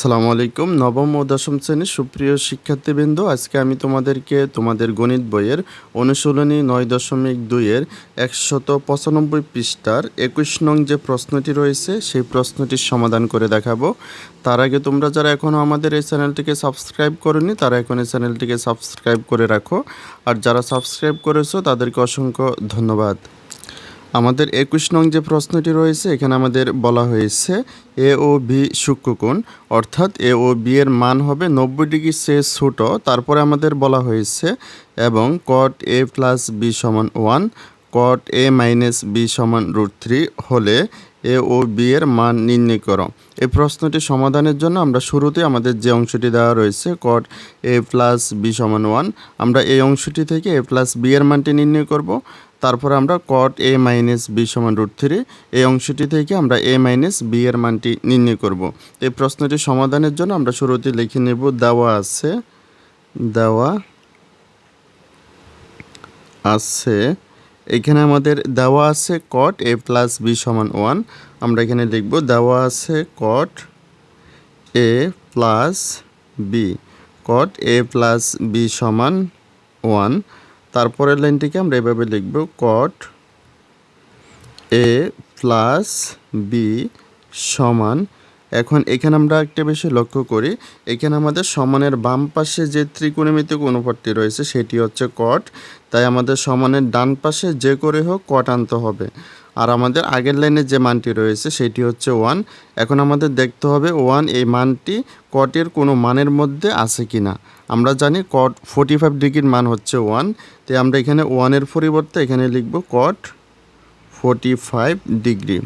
আসসালামু আলাইকুম। নবম ও দশম শ্রেণির সুপ্রিয় শিক্ষার্থীবৃন্দ, আজকে আমি তোমাদেরকে তোমাদের গণিত বইয়ের অনুশীলনী নয় দশমিক দুইয়ের একশত পঁচানব্বই পৃষ্ঠার একুশ নং যে প্রশ্নটি রয়েছে, সেই প্রশ্নটির সমাধান করে দেখাবো। তার আগে তোমরা যারা এখনও আমাদের এই চ্যানেলটিকে সাবস্ক্রাইব করনি, তারা এখন এই চ্যানেলটিকে সাবস্ক্রাইব করে রাখো। আর যারা সাবস্ক্রাইব করেছ, তাদেরকে অসংখ্য ধন্যবাদ। আমাদের একুশ নং যে প্রশ্নটি রয়েছে, এখানে আমাদের বলা হয়েছে এ ও বি সূক্ষ্মকোণ, অর্থাৎ এ ও বি এর মান হবে নব্বই ডিগ্রি সে ছোট। তারপরে আমাদের বলা হয়েছে এবং কট এ প্লাস বি সমান one cot A minus B সমান রুট থ্রি হলে এ ও বি এর মান নির্ণয় করো। এই প্রশ্নটি সমাধানের জন্য আমরা শুরুতে আমাদের যে অংশটি দেওয়া রয়েছে কট এ প্লাস বি সমান ওয়ান আমরা এই অংশটি থেকে এ প্লাস বি এর মানটি নির্ণয় করব। তারপর আমরা কট এ মাইনাস বি সমান রুট থ্রি এই অংশটি থেকে আমরা এ মাইনাস বি এর মানটি নির্ণয় করব। এই প্রশ্নটি সমাধানের জন্য আমরা শুরুতে লিখে নেব, দেওয়া আছে দেওয়া আছে এখানে আমাদের দেওয়া আছে কট এ প্লাস বি সমান ওয়ান আমরা এখানে লিখব দেওয়া আছে cot A plus B cot A plus B সমান ওয়ান তারপরের লাইনটিকে আমরা এভাবে লিখব কট এ প্লাস বি সমান এখন এখানে আমরা একটা বিষয় লক্ষ্য করি। এখানে আমাদের সমানের বাম পাশে যে ত্রিকোণমিতিক অনুপাতটি রয়েছে, সেটি হচ্ছে কট তাই আমাদের সমানের ডান পাশে যে করে হোক কট আনতে হবে। আর আমাদের আগের লাইনে যে মানটি রয়েছে, সেটি হচ্ছে ওয়ান এখন আমাদের দেখতে হবে ওয়ান এই মানটি কটের কোনো মানের মধ্যে আছে কি না আমরা জানি কট ফোর্টি ফাইভ ডিগ্রির মান হচ্ছে ওয়ান তাই আমরা এখানে ওয়ানের পরিবর্তে এখানে লিখব কট ফোর্টি ফাইভ ডিগ্রি।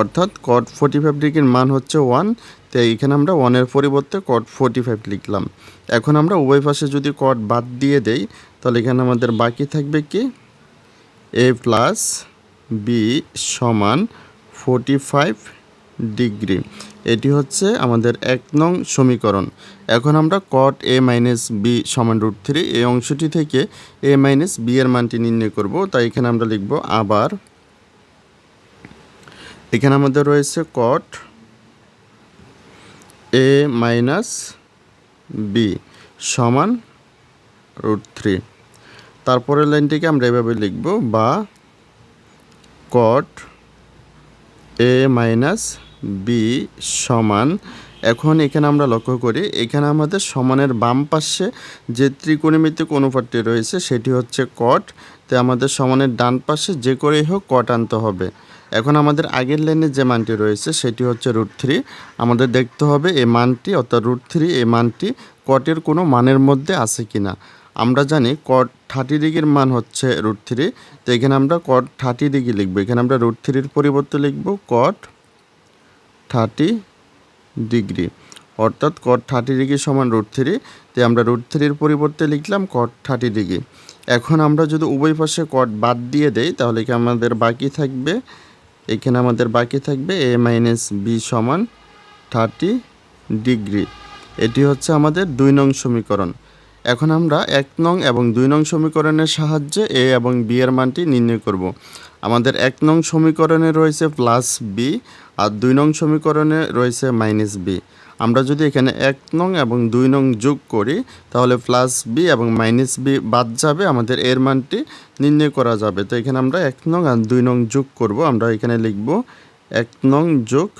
অর্থাৎ কট ফোর্টি ফাইভ ডিগ্রির মান হচ্ছে ওয়ান তাই এখানে আমরা ওয়ানের পরিবর্তে কট ফোর্টি ফাইভ লিখলাম। এখন আমরা উভয় পাশে যদি কট বাদ দিয়ে দেই, তাহলে এখানে আমাদের বাকি থাকবে কি? এ প্লাস বি সমান ফোর্টি ফাইভ ডিগ্রি এটি হচ্ছে আমাদের এক নং সমীকরণ। এখন আমরা কট এ মাইনাস বি সমান রুট থ্রি এই অংশটি থেকে এ মাইনাস বি এর মানটি নির্ণয় করব। তাই এখানে আমরা লিখব আবার এখানে আমাদের রয়েছে কট এ মাইনাস বি সমান রুট থ্রি তারপরের লাইনটিকে আমরা এভাবে লিখব বা কট এ মাইনাস বি সমান। এখন এখানে আমরা লক্ষ্য করি, এখানে আমাদের সমানের বাম পাশে যে ত্রিকোণমিতিক অনুপাতটি রয়েছে, সেটি হচ্ছে কট তাই আমাদের সমানের ডান পাশে যে করেই হোক কট আনতে হবে। এখন আমাদের আগের লাইনে যে মানটি রয়েছে, সেটি হচ্ছে রুট থ্রি আমাদের দেখতে হবে এই মানটি, অর্থাৎ রুট থ্রি এই মানটি কটের কোনো মানের মধ্যে আছে কি না আমরা জানি কট থার্টি ডিগ্রির মান হচ্ছে রুট থ্রি তো এখানে আমরা কট থার্টি ডিগ্রি লিখব। এখানে আমরা রুট থ্রির পরিবর্তে লিখব কট থার্টি ডিগ্রি। অর্থাৎ কট থার্টি ডিগ্রি সমান রুট থ্রি তাই আমরা রুট থ্রির পরিবর্তে লিখলাম কট থার্টি ডিগ্রি। এখন আমরা যদি উভয় পাশে কট বাদ দিয়ে দেই, তাহলে কি আমাদের বাকি থাকবে? এখানে আমাদের বাকি থাকবে এ মাইনাস বি সমান থার্টি ডিগ্রি। এটি হচ্ছে আমাদের দুই নং সমীকরণ। এখন আমরা এক নং এবং দুই নং সমীকরণের সাহায্যে এ এবং বি এর মানটি নির্ণয় করব। আমাদের এক নং সমীকরণে রয়েছে প্লাস বি আর দুই নং সমীকরণে রয়েছে মাইনাস বি। আমরা যদি এখানে এক নং এবং দুই নং যোগ করি, তাহলে প্লাস বি এবং মাইনাস বি বাদ যাবে, আমাদের এর মানটি নির্ণয় করা যাবে। তো এখানে আমরা এক নং আর দুই নং যোগ করব, আমরা এখানে লিখব এক নং যোগ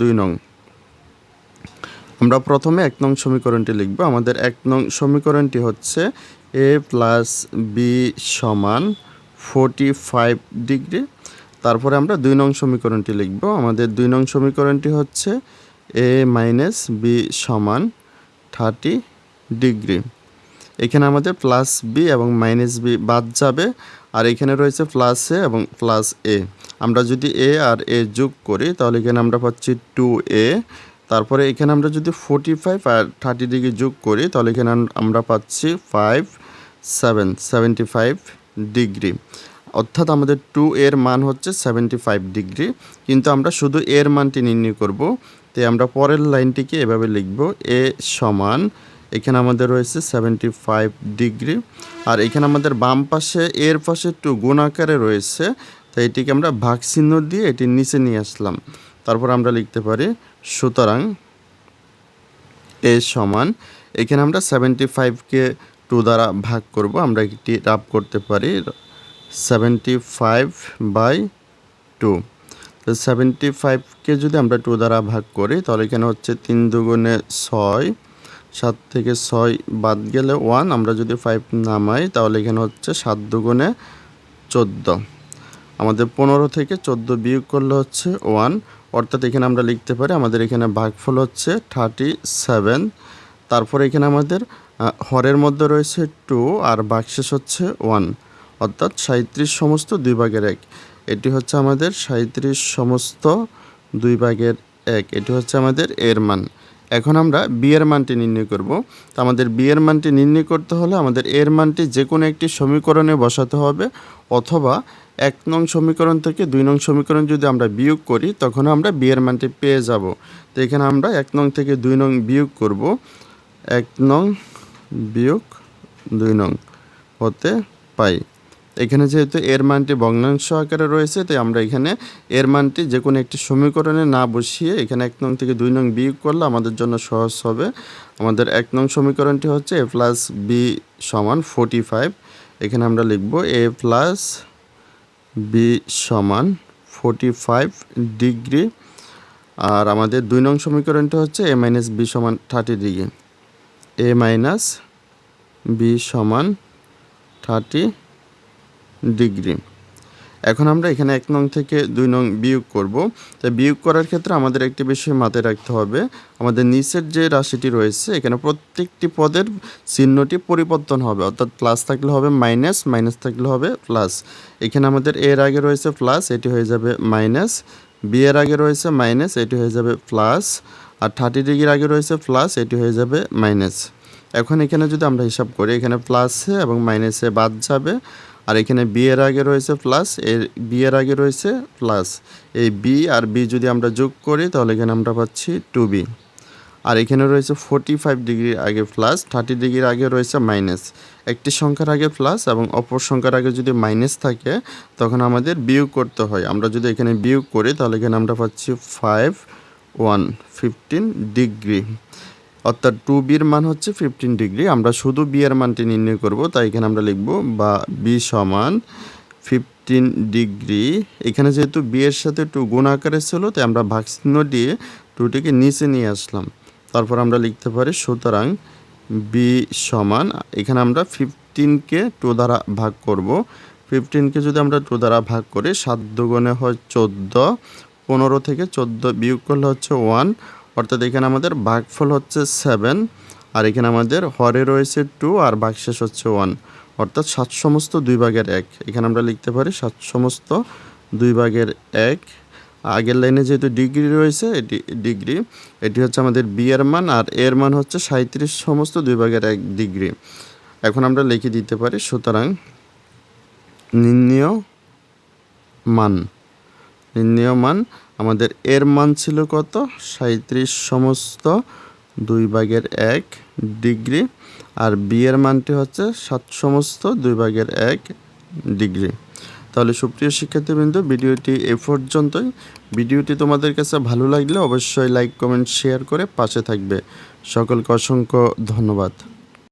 দুই নং। আমরা প্রথমে এক নং সমীকরণটি লিখব, আমাদের এক নং সমীকরণটি হচ্ছে এ প্লাস বি সমান ফোর্টি ফাইভ ডিগ্রি তারপরে আমরা দুই নং সমীকরণটি লিখব, আমাদের দুই নং সমীকরণটি হচ্ছে এ মাইনাস বি সমান থার্টি ডিগ্রি। এখানে আমাদের প্লাস বি এবং মাইনাস বি বাদ যাবে, আর এখানে রয়েছে প্লাস এ এবং প্লাস এ। আমরা যদি এ আর এ যোগ করি, তাহলে এখানে আমরা পাচ্ছি টু এ। তারপরে এখানে আমরা যদি ফোর্টি ফাইভ আর থার্টি ডিগ্রি যোগ করি, তাহলে এখানে আমরা পাচ্ছি five, seven, seventy five degree. অর্থাৎ আমাদের টু এর মান হচ্ছে সেভেন্টি ফাইভ ডিগ্রি কিন্তু আমরা শুধু এর মানটি নির্ণয় করব তাই আমরা পরের লাইনটিকে এভাবে লিখব, এ সমান, এখানে আমাদের রয়েছে সেভেন্টি ফাইভ ডিগ্রি আর এখানে আমাদের বাম পাশে, এর পাশে টু গুণ আকারে রয়েছে তাই এটিকে আমরা ভাগ চিহ্ন দিয়ে এটির নিচে নিয়ে আসলাম। তারপর আমরা লিখতে পারি, সুতরাং এ সমান, এখানে আমরা সেভেন্টি ফাইভকে টু দ্বারা ভাগ করব, আমরা একটি রাব করতে পারি। সেভেন্টি ফাইভ বাই টু তো সেভেন্টি ফাইভকে যদি আমরা টু দ্বারা ভাগ করি, তাহলে এখানে হচ্ছে তিন দুগুণে ছয়, সাত থেকে ছয় বাদ গেলে ওয়ান আমরা যদি ফাইভ নামাই, তাহলে এখানে হচ্ছে সাত দুগুণে চোদ্দ। আমাদের পনেরো থেকে চোদ্দ বিয়োগ করলে হচ্ছে ওয়ান অর্থাৎ এখানে আমরা লিখতে পারি আমাদের এখানে ভাগফল হচ্ছে থার্টি সেভেন তারপর এখানে আমাদের হরের মধ্যে রয়েছে টু আর বাকশেষ হচ্ছে ওয়ান অর্থাৎ সাঁত্রিশ সমস্ত দুই ভাগের এক। এটি হচ্ছে আমাদের সাঁত্রিশ সমস্ত দুই ভাগের এক। এটি হচ্ছে আমাদের এর মান। এখন আমরা বি এর মানটি নির্ণয় করব। তো আমাদের বি এর মানটি নির্ণয় করতে হলে আমাদের এর মানটি যে কোনো একটি সমীকরণে বসাতে হবে অথবা এক নং সমীকরণ থেকে দুই নং সমীকরণ যদি আমরা বিয়োগ করি, তখন আমরা বি এর মানটি পেয়ে যাব। তো এখানে আমরা এক নং থেকে দুই নং বিয়োগ করব। এক নং বিয়োগ দুই নং হতে পাই। এখানে যেহেতু এর মানটি ভগ্নাংশ আকারে রয়েছে, তাই আমরা এখানে এর মানটি যে কোনো একটি সমীকরণে না বসিয়ে এখানে এক নং থেকে দুই নং বিয়োগ করলে আমাদের জন্য সহজ হবে। আমাদের এক নং সমীকরণটি হচ্ছে এ প্লাস বি সমান ফোর্টি ফাইভ এখানে আমরা লিখব এ প্লাস বি সমান ফোর্টি ফাইভ ডিগ্রি। আর আমাদের দুই নং সমীকরণটি হচ্ছে এ মাইনাস বি সমান thirty degree. A minus B সমান থার্টি ডিগ্রি। এখন আমরা এখানে এক নং থেকে দুই নং বিয়োগ করব। তো বিয়োগ করার ক্ষেত্রে আমাদের একটি বিষয় মাথায় রাখতে হবে। আমাদের নিচের যে রাশিটি রয়েছে, এখানে প্রত্যেকটি পদের চিহ্নটি পরিবর্তন হবে। অর্থাৎ প্লাস থাকলে হবে মাইনাস মাইনাস থাকলে হবে প্লাস এখানে আমাদের এর আগে রয়েছে প্লাস এটি হয়ে যাবে মাইনাস বি এর আগে রয়েছে মাইনাস এটি হয়ে যাবে প্লাস আর থার্টি ডিগ্রির আগে রয়েছে প্লাস এটি হয়ে যাবে মাইনাস এখন এখানে যদি আমরা হিসাব করি, এখানে প্লাসে এবং মাইনাসে বাদ যাবে। আর এখানে বি এর আগে রয়েছে প্লাস এর বি এর আগে রয়েছে প্লাস এই বি আর বি যদি আমরা যোগ করি, তাহলে এখানে আমরা পাচ্ছি টু বি আর এখানে রয়েছে ফোর্টি ফাইভ ডিগ্রির আগে প্লাস থার্টি ডিগ্রির আগে রয়েছে মাইনাস একটি সংখ্যার আগে প্লাস এবং অপর সংখ্যার আগে যদি মাইনাস থাকে, তখন আমাদের বিয়োগ করতে হয়। আমরা যদি এখানে বিয়োগ করি, তাহলে এখানে আমরা পাচ্ছি ফাইভ ওয়ান ফিফটিন ডিগ্রি অর্থাৎ টু বির মান হচ্ছে ফিফটিন ডিগ্রি আমরা শুধু বি এর মানটি নির্ণয় করব, তাই এখানে আমরা লিখব বা বি সমান ফিফটিন ডিগ্রি এখানে যেহেতু বি এর সাথে টু গুণ আকারে ছিল, তাই আমরা ভাগচিহ্ন দিয়ে টুটিকে নিচে নিয়ে আসলাম। তারপর আমরা লিখতে পারি, সুতরাং বি সমান, এখানে আমরা ফিফটিনকে টু দ্বারা ভাগ করব। ফিফটিনকে যদি আমরা টু দ্বারা ভাগ করি, সাত দুগুণে হয় চোদ্দ, পনেরো থেকে চোদ্দ বিয়োগ করলে হচ্ছে ওয়ান অর্থাৎ এখানে আমাদের ভাগফল হচ্ছে সেভেন আর এখানে আমাদের হরে রয়েছে টু আর ভাগশেষ হচ্ছে ওয়ান অর্থাৎ সাত সমস্ত দুই ভাগের এক। এখানে আমরা লিখতে পারি সাত সমস্ত দুই ভাগের এক। আগের লাইনে যেহেতু ডিগ্রি রয়েছে, এটি ডিগ্রি এটি হচ্ছে আমাদের বি এর মান, আর এর মান হচ্ছে সাঁত্রিশ সমস্ত দুই ভাগের এক ডিগ্রি এখন আমরা লিখে দিতে পারি, সুতরাং নির্ণীয় মান। নির্ণীয় মান আমাদের এর মান ছিল কত? সাঁত্রিশ সমস্ত দুই ভাগের এক ডিগ্রি। আর বি এর মানটি হচ্ছে সাত সমস্ত দুই ভাগের এক ডিগ্রি। তাহলে সুপ্রিয় শিক্ষার্থীবৃন্দ, ভিডিওটি এ পর্যন্তই। ভিডিওটি তোমাদের কাছে ভালো লাগলে অবশ্যই লাইক, কমেন্ট, শেয়ার করে পাশে থাকবে। সকলকে অসংখ্য ধন্যবাদ।